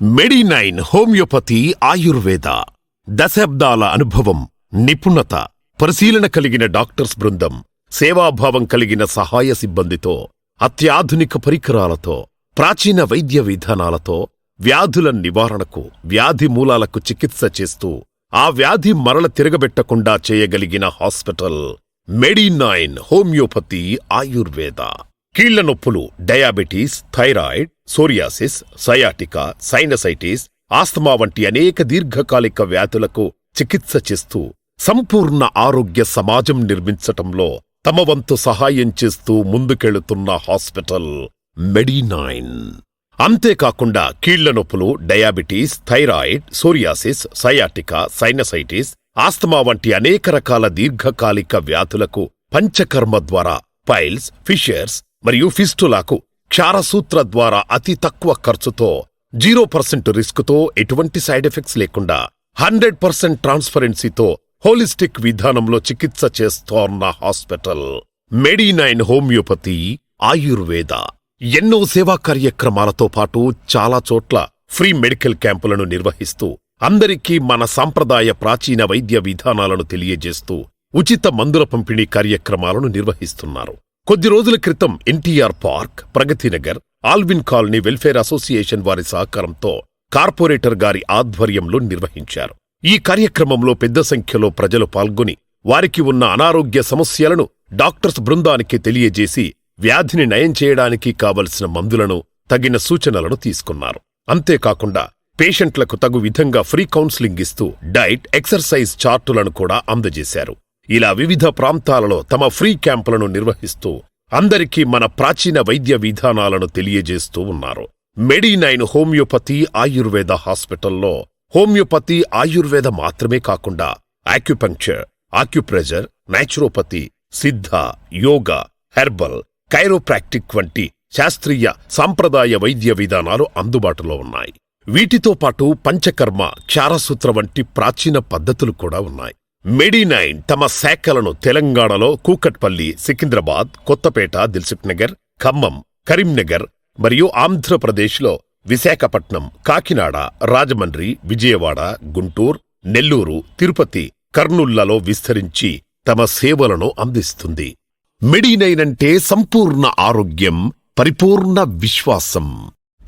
Medinine homeopathy Ayurveda దశాబ్దాల అనుభవం నిపుణత పరిశీలన కలిగిన డాక్టర్స్ బృందం సేవాభావం కలిగిన సహాయ సిబ్బందితో అత్యాధునిక పరికరాలతో ప్రాచీన వైద్య విధానాలతో వ్యాధుల నివారణకు వ్యాధి మూలాలకు చికిత్స చేస్తూ ఆ వ్యాధి మరల తిరగబెట్టకుండా చేయగలిగిన హాస్పిటల్ మెడినైన్ హోమియోపతి ఆయుర్వేద. కీళ్ళ నొప్పులు diabetes thyroid psoriasis sciatica sinusitis asthma వంటి అనేక దీర్ఘకాలిక వ్యాధులకు చికిత్స చేస్తూ సంపూర్ణ ఆరోగ్య సమాజం నిర్మించటంలో తమ వంతు సహాయం చేస్తూ ముందుకెళుతున్న హాస్పిటల్ మెడినైన్. అంతేకాకుండా కీళ్ళ నొప్పులు diabetes thyroid psoriasis sciatica sinusitis asthma వంటి అనేక రకాల దీర్ఘకాలిక వ్యాధులకు పంచకర్మ ద్వారా పైల్స్ ఫిషర్స్ మరియు ఫిస్టులాకు క్షారసూత్ర ద్వారా అతి తక్కువ ఖర్చుతో జీరో పర్సెంట్ రిస్క్తో ఎటువంటి సైడ్ ఎఫెక్ట్స్ లేకుండా హండ్రెడ్ పర్సెంట్ ట్రాన్స్పరెన్సీతో హోలిస్టిక్ విధానంలో చికిత్స చేస్తోన్న హాస్పిటల్ మెడినైన్ హోమియోపతి ఆయుర్వేద. ఎన్నో సేవా కార్యక్రమాలతో పాటు చాలా చోట్ల ఫ్రీ మెడికల్ క్యాంపులను నిర్వహిస్తూ అందరికీ మన సాంప్రదాయ ప్రాచీన వైద్య విధానాలను తెలియజేస్తూ ఉచిత మందుల పంపిణీ కార్యక్రమాలను నిర్వహిస్తున్నారు. కొద్ది రోజుల క్రితం NTR park Pragathinagar Allwyn colony welfare association వారి సహకారంతో కార్పొరేటర్ గారి ఆధ్వర్యంలో నిర్వహించారు. ఈ కార్యక్రమంలో పెద్ద సంఖ్యలో ప్రజలు పాల్గొని వారికి ఉన్న అనారోగ్య సమస్యలను డాక్టర్స్ బృందానికి తెలియజేసి వ్యాధిని నయం చేయడానికి కావలసిన మందులను తగిన సూచనలను తీసుకున్నారు. అంతేకాకుండా పేషెంట్లకు తగు విధంగా ఫ్రీ కౌన్సిలింగ్ ఇస్తూ డైట్ ఎక్సర్సైజ్ చార్టులను కూడా అందజేశారు. ఇలా వివిధ ప్రాంతాలలో తమ ఫ్రీ క్యాంపులను నిర్వహిస్తూ అందరికీ మన ప్రాచీన వైద్య విధానాలను తెలియజేస్తూ ఉన్నారు. మెడినైన్ హోమియోపతి ఆయుర్వేద హాస్పిటల్లో హోమియోపతి ఆయుర్వేద మాత్రమే కాకుండా ఆక్యుపంక్చర్ ఆక్యుప్రెజర్ నాచురోపతి సిద్ధ యోగా హెర్బల్ కైరోప్రాక్టిక్ వంటి శాస్త్రీయ సాంప్రదాయ వైద్య విధానాలు అందుబాటులో ఉన్నాయి. వీటితో పాటు పంచకర్మ క్షారసూత్ర వంటి ప్రాచీన పద్ధతులు కూడా ఉన్నాయి. మెడినైన్ తమ శాఖలను తెలంగాణలో కూకట్పల్లి సికింద్రాబాద్ కొత్తపేట దిల్సుఖ్ నగర్ ఖమ్మం కరీంనగర్ మరియు ఆంధ్రప్రదేశ్లో విశాఖపట్నం కాకినాడ రాజమండ్రి విజయవాడ గుంటూరు నెల్లూరు తిరుపతి కర్నూళ్ళలో విస్తరించి తమ సేవలను అందిస్తుంది. మెడినైన్ అంటే సంపూర్ణ ఆరోగ్యం పరిపూర్ణ విశ్వాసం.